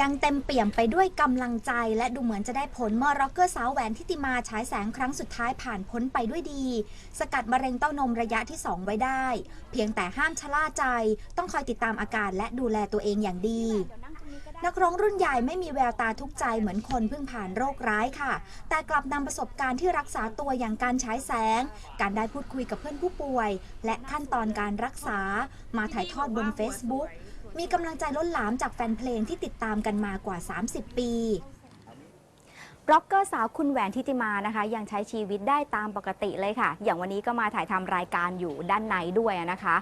ยังเต็มเปี่ยมไปด้วยกำลังใจ และดูเหมือนจะได้ผลเมื่อร็อกเกอร์สาวแหวนทิติมาฉายแสงครั้งสุดท้ายผ่านพ้นไปด้วยดี สกัดมะเร็งเต้านมระยะที่ 2 ไว้ได้ เพียงแต่ห้ามชะล่าใจ ต้องคอยติดตามอาการและดูแลตัวเองอย่างดีนักร้องรุ่นใหญ่ไม่มีแววตาทุกใจเหมือนคนเพิ่งผ่านโรคร้ายค่ะ แต่กลับนำประสบการณ์ที่รักษาตัวอย่างการฉายแสง การได้พูดคุยกับเพื่อนผู้ป่วย และขั้นตอนการรักษา มาถ่ายทอดบน Facebook มีกำลังใจล้นหลามจากแฟนเพลงที่ติดตามกันมากว่า 30 ปีบล็อกเกอร์สาวคุณแหวนทิติมานะคะ ยังใช้ชีวิตได้ตามปกติเลยค่ะ อย่างวันนี้ก็มาถ่ายทำรายการอยู่ด้านในด้วยนะคะ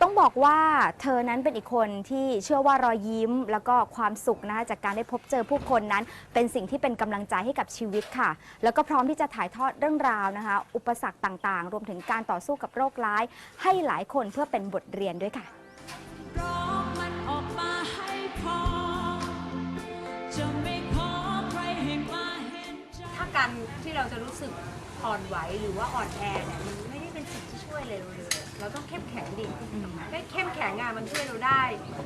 ต้องบอกว่าเธอนั้นเป็นอีกคนที่เชื่อว่ารอยยิ้ม แล้วก็ความสุขนะคะจากการได้พบเจอผู้คนนั้น เป็นสิ่งที่เป็นกำลังใจให้กับชีวิตค่ะ แล้วก็พร้อมที่จะถ่ายทอดเรื่องราวนะคะ อุปสรรคต่างๆ รวมถึงการต่อสู้กับโรคร้าย ให้หลายคนเพื่อเป็นบทเรียนด้วยค่ะ การที่เราจะรู้สึกอ่อนไหวหรือว่าอ่อนแอเนี่ยมันไม่ได้เป็นสิ่งที่ช่วยเลยเราเลยเราต้องเข้มแข็งดิได้เข้มแข็งอะมันช่วยเราได้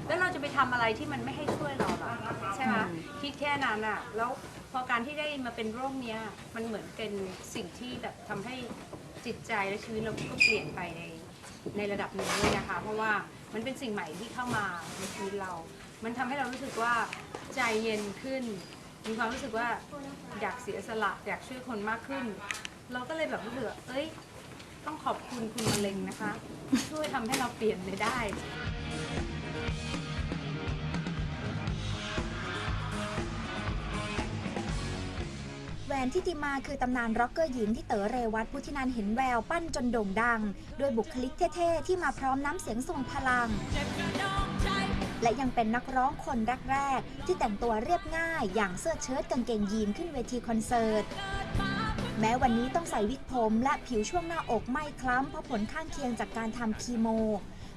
แล้วเราจะไปทำอะไรที่มันไม่ให้ช่วยเราหรอใช่ไหมคิดแค่นั้นอะแล้วพอการที่ได้มาเป็นโรคเนี้ยมันเหมือนเป็นสิ่งที่แบบทำให้จิตใจและชีวิตเราก็เปลี่ยนไปในในระดับหนึ่งด้วยนะคะ เพราะว่ามันเป็นสิ่งใหม่ที่เข้ามาในชีวิตเรา มันทำให้เรารู้สึกว่าใจเย็นขึ้น มีความรู้สึกว่าอยากเสียสละอยากช่วยคนมากขึ้น เราก็เลยแบบรู้สึกว่าเอ้ย ต้องขอบคุณคุณมะเร็งนะคะ ช่วยทำให้เราเปลี่ยนไปได้ แหวนทิติมาคือตำนานร็อกเกอร์หญิงที่เต๋อเรวัตผู้ที่นันเห็นแววปั้นจนโด่งดัง ด้วยบุคลิกเท่ ๆ ที่มาพร้อมน้ำเสียงทรงพลัง และยังเป็นนักร้องคนแรกๆ ที่แต่งตัวเรียบง่ายอย่างเสื้อเชิ้ตกางเกงยีนขึ้นเวทีคอนเสิร์ตแม้วันนี้ต้องใส่วิกผมและผิวช่วงหน้าอกไม่คล้ำเพราะผลข้างเคียงจากการทำคีโม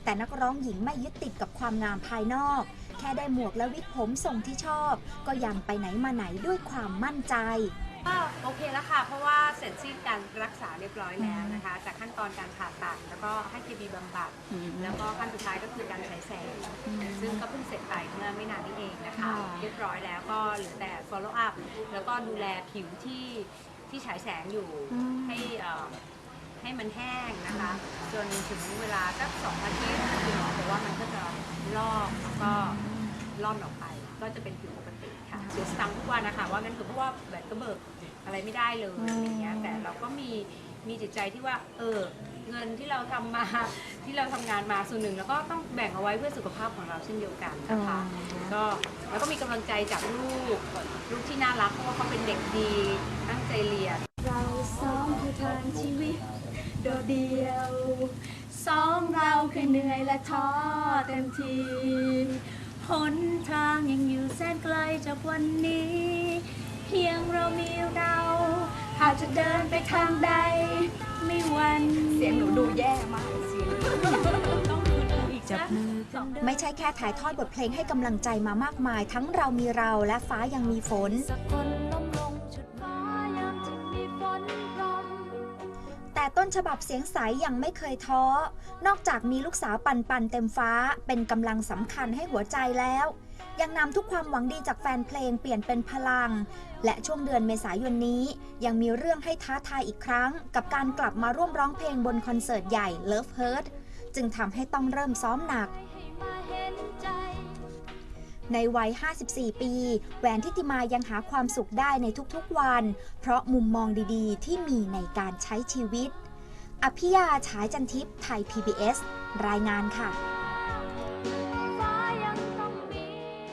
แต่นักร้องหญิงไม่ยึดติดกับความงามภายนอก แค่ได้หมวกและวิกผมทรงที่ชอบ ก็ยังไปไหนมาไหนด้วยความมั่นใจก็โอเคแล้วค่ะ เพราะว่าเสร็จสิ้นการรักษาเรียบร้อยแล้วนะคะ จากขั้นตอนการผ่าตัดแล้วก็ให้เคมีบำบัดแล้วก็ขั้นสุดท้ายก็คือการฉายแสง ก็เพิ่งเสร็จไปเมื่อไม่นานนี้เองนะคะ ค่ะ เรียบร้อยแล้วก็เหลือแต่ follow up แล้วก็ดูแลผิวที่ที่ฉายแสงอยู่ให้เอ่อให้มันแห้งนะคะ จนถึงเวลาสักสองอาทิตย์คุณหมอบอกว่ามันก็จะลอกแล้วก็ล่อนออกไป ก็จะเป็นผิวปกติค่ะเสียสตังค์ทุกวันนะคะว่างั้นคือเพราะว่าแบตก็เบิกอะไรไม่ได้เลยอย่างเงี้ยแต่เราก็มี มีจิตใจที่ว่าเออเงินที่เราทำมาที่เราทำงานมาส่วนหนึ่ง แล้วก็ต้องแบ่งเอาไว้เพื่อสุขภาพของเราเช่นเดียวกันนะคะก็แล้วก็มีกำลังใจจากลูกลูกที่น่ารักเพราะว่าเขาเป็นเด็กดีตั้งใจเรียนเราสองคือทางชีวิตโดดเดียวสองเราเคยเหนื่อยและท้อเต็มทีหนทางยังอยู่แสนไกลจากวันนี้ จะเดินไปทางใด ไม่หวันเสียงหนูดูแย่มากเสียงต้องดูดูอีกจับมือกันเดินไม่ใช่แค่ถ่ายทอดบทเพลงให้กำลังใจมามากมาย ทั้งเรามีเราและฟ้ายังมีฝนสักคนล้มลงจุดฟ้ายามที่มีฝนพรำแต่ต้นฉบับเสียงใสยังไม่เคยท้อ นอกจากมีลูกสาวปันปันเต็มฟ้าเป็นกำลังสำคัญให้หัวใจแล้ว ยังนำทุกความหวังดีจากแฟนเพลงเปลี่ยนเป็นพลัง และช่วงเดือนเมษายนนี้ ยังมีเรื่องให้ท้าทายอีกครั้ง กับการกลับมาร่วมร้องเพลงบนคอนเสิร์ตใหญ่ Love Hurt จึงทำให้ต้องเริ่มซ้อมหนักใจในวัย 54 ปี แหวนทิติมายังหาความสุขได้ในทุกๆวัน เพราะมุมมองดีๆ ที่มีในการใช้ชีวิต อภิยาฉายจันทิพย์ไทย PBS รายงานค่ะ